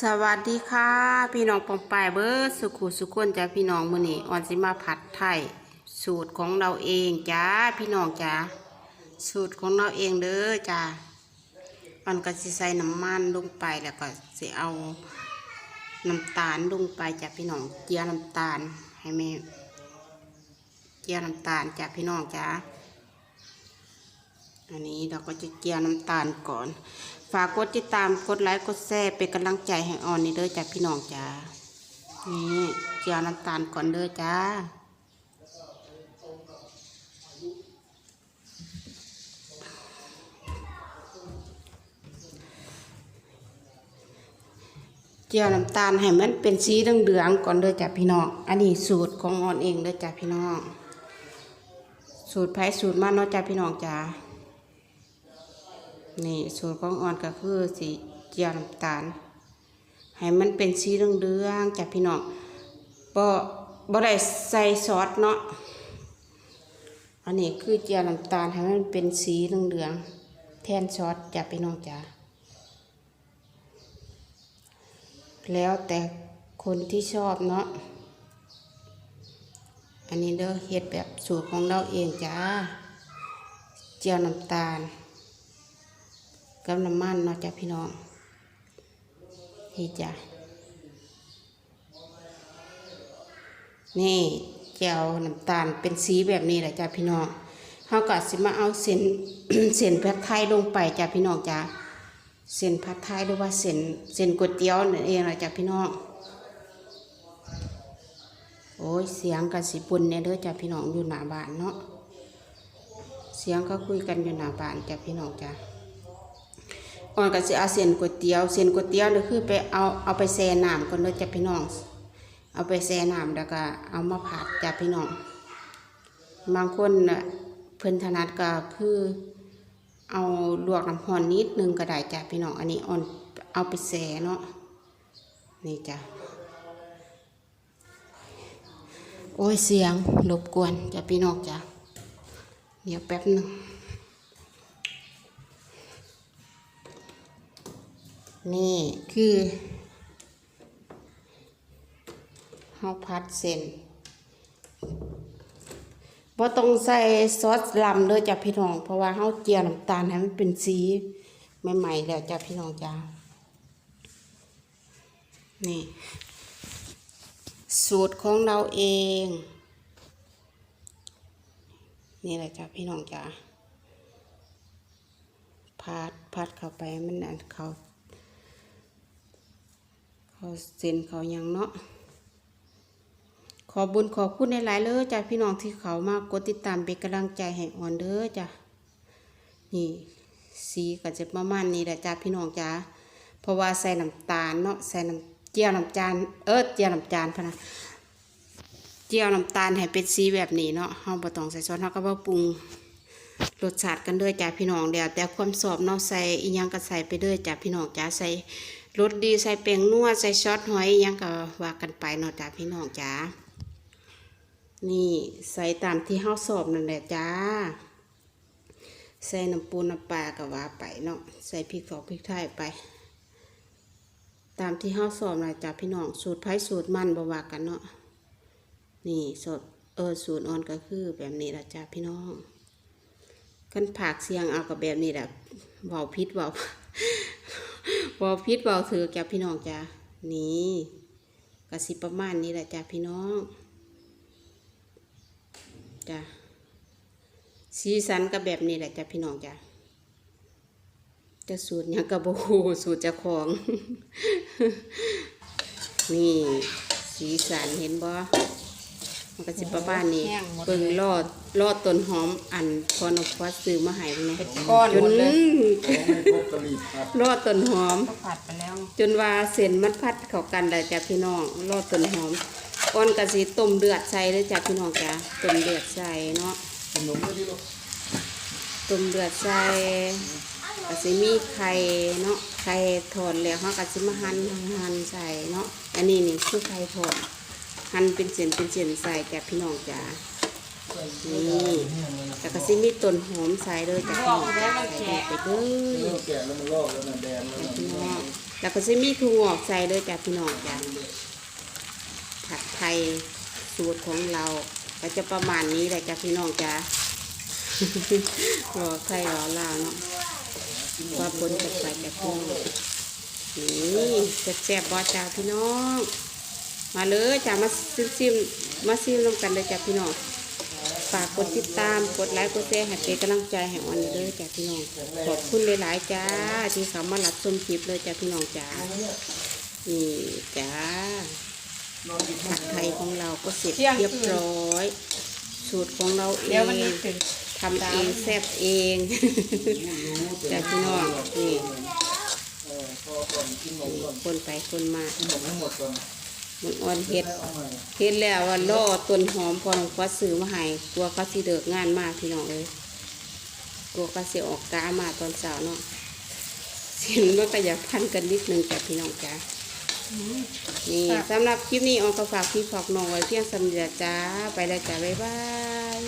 สวัสดีค่ะ พี่น้องปองปายเบิร์ดสุขุสุขคนจ้าพี่น้องมือนี้อ่อนสิมาผัดไทยสูตรของเราเองจ้าพี่น้องจ้าสูตรของเราเองเด้อจ้าอ่อนก็สิใส่น้ำมันลงไปแล้วก็สิเอาน้ำตาลลงไปจ้าพี่น้องเจียน้ำตาลให้แม่เจียน้ำตาลจ้าพี่น้องจ้า อันนี้เราก็จะเจียน้ำตาลก่อน ฝากกดติดตามกดไลค์กดแชร์เป็นกำลังใจให้ออนนี่เด้อจ้าพี่น้องจ้านี่เจียวน้ำตาลก่อนเด้อจ้าเจียวน้ำตาลให้มันเป็นสีเหลืองๆก่อนเด้อจ้าพี่น้อง อันนี้สูตรของออนเองเด้อจ้าพี่น้อง สูตรไผ่สูตรมันเนาะจ้าพี่น้องจ้า นี่สูตรของอ่อนก็คือสีเจียวน้ำตาล ให้มันเป็นสีเหลืองๆจากพี่น้องบ่บ่ได้ใส่ซอสเนาะอันนี้คือเจียวน้ำตาลให้มันเป็นสีเหลืองๆแทนซอสจากพี่น้องจ้าแล้วแต่คนที่ชอบเนาะอันนี้เด้อเฮ็ดแบบสูตรของเราเองจ้า เจียวน้ำตาล กับน้ำมันเนาะจ้ะพี่น้องนี่จ้ะนี่แก้วน้ำตาลเป็นสีแบบนี้แหละจ้ะพี่น้องเขาก็สิมาเอาเส้นเส้นผัดไทยลงไปจ้ะพี่น้องจ้ะเส้นผัดไทยหรือว่าเส้นเส้นก๋วยเตี๋ยวนั่นเองแหละจ้ะพี่น้องโอ้ยเสียงกันสิปุ่นเนี่ยเด้อจ้ะพี่น้องอยู่หน้าบ้านเนาะเสียงก็คุยกันอยู่หน้าบ้านจ้ะพี่น้องจ้ะ ก่อนก็สิเอาเส้นก๋วยเตี๋ยวเส้นก๋วยเตี๋ยวนี่คือไปเอาเอาไปแช่น้ำก่อนเด้อจ้ะพี่น้อง เอาไปแช่น้ำแล้วก็เอามาผัดจ้ะพี่น้อง บางคนน่ะเพิ่นถนัดก็คือเอาลวกน้ำร้อนนิดนึงก็ได้จ้ะพี่น้อง อันนี้อ่อนเอาไปแช่เนาะ นี่จ้ะ โอ้ยเสียงรบกวนจ้ะพี่น้องจ้ะ เดี๋ยวแป๊บหนึง นี่คือเฮาพัดเส้นบ่ต้องใส่ซอสลำเด้อจ้ะพี่น้อง เพราะว่าเฮาเจียน้ำตาลให้มันเป็นสีใหม่ๆแล้วจ้ะพี่น้องจ้านี่ สูตรของเราเอง นี่แหละจ้ะพี่น้องจ้าพัดพัดเข้าไปมันอันเขา เขาเซ็นเขายังเนาะขอบุญขอบคุณในหลายเลยจ้ะพี่น้องที่เขามากดติดตามเป็นกำลังใจให้อ่อนเด้อจ้ะนี่สีก็จะประมาณนี้แหละจ้ะพี่น้องจ้ะเพราะว่าใส่น้ำตาลเนาะใส่น้ำเจียวน้ำจานเออเจียวน้ำจานพะนะเจียวน้ำตาลให้เป็นสีแบบนี้เนาะเฮาบ่ต้องใส่ซอสเฮาก็บ่ปรุงรสชาติกันด้อจ้ะพี่น้องเดี๋ยวแต่ความสอบเนาะใส่อีหยังก็ใส่ไปด้อจ้ะพี่น้องจ้ะใส่ รสดีใส่เปียงนัวใส่ซอสหอยยังก็ว่ากันไปเนาะจ้าพี่น้องจ้านี่ใส่ตามที่เฮาสอบนั่นแหละจ้า ใส่น้ำปูน้ำปลาก็ว่าไปเนาะใส่พริกฝอกพริกไทยไป ตามที่เฮาสอบนะจ้าพี่น้องสูตรไผ่สูตรมันบ่ว่ากันเนาะนี่สดเออสูตรอ่อนก็คือแบบนี้ละจ้าพี่น้องกันผากเสียงเอากับแบบนี้แหละเบาพิษเบา บอพิษบอถือแกพี่น้องจ้ะนี่กระสิประมาณนี้แหละจ้ะพี่น้องจ้ะสีสันก็แบบนี้แหละจ้ะพี่น้องจ้ะจะสูตรหยังกระโบสูตรจะของ นี่ สีสันเห็นบ่ มันก็สิประมาณนี้ เบิ่งลอดลอดต้นหอมอันพอนกวัดซื้อมาให้เนี่ยก้อนจหมนดเลยไม่พบกะหรี่ครับรอดต้นหอม ก็ผัดไปแล้ว จนว่าเส้นมันพัดเข้ากันได้จ้ะพี่น้องรอดต้นหอมก่อนกะสิต้มเดือดใส่เลยจ้ะพี่น้องจ้ะต้มเดือดใส่เนาะขนมไม่ที่ลูกต้มเดือดใส่กะสิมีไข่เนาะไข่ทอดแล้วเฮากะสิมาหั่นหั่นใส่เนาะอันนี้นี่คือไข่ทอด หั่นเป็นเส้นเป็นเส้นใส่จ้ะพี่น้องจ้ะนี่แต่กะสิมีต้นหอมใส่เลยจ้ะพี่น้องใส่ไปเลยเริ่มแก่แล้วมันลอกแล้วนแดงแล้วนะพี่น้องแล้วก็จะมีถั่วงอกใส่เลยจ้ะพี่น้องจ้ะผัดไทยสูตรของเราก็จะประมาณนี้แหละจ้ะพี่น้องจ้ะรอไข่รอลาวเนาะว่าผลจะไปจ้ะพี่น้องนี่แซ่บๆบอจ้าพี่น้อง มาเลยจ้ามาซิมซิมๆมาซิมนำกันเลยจ้ะพี่น้องฝากกดติดตามกดไลค์กดแชร์ให้เป็นกำลังใจให้ออนเลยจ้ะพี่น้องขอบคุณหลายๆจ้าที่เขามารับชมคลิปเลยจ้ะพี่น้องจ้านี่จ้าผัดไทยของเราก็เสร็จเรียบร้อย สูตรของเราเอเดี๋ยววันงนี้ถึงทำเองแซ่บเองจ้ะพี่น้องนี่เออพอก่อนกินนมก่อนคนไปคนมากิ นนมให้หมดก่อนมันอ่อนเฮ็ดเอาใหม่เฮ็ดแล้วว่าล่อต้นหอมพอหลวงพ่อซื้อมาให้กลัวเขาสิเดิกงานมาพี่น้องเอ้ยกลัวเขาสิออกกามาตอนเช้าเนาะเสียงมันก็อยากพันกันนิดนึงจ้ะพี่น้องจ้านี่สำหรับคลิปนี้ออกก็ฝากพี่ฝากน้องไว้เพียงสำเร็จจ้าไปแล้วจ้าบ๊ายบาย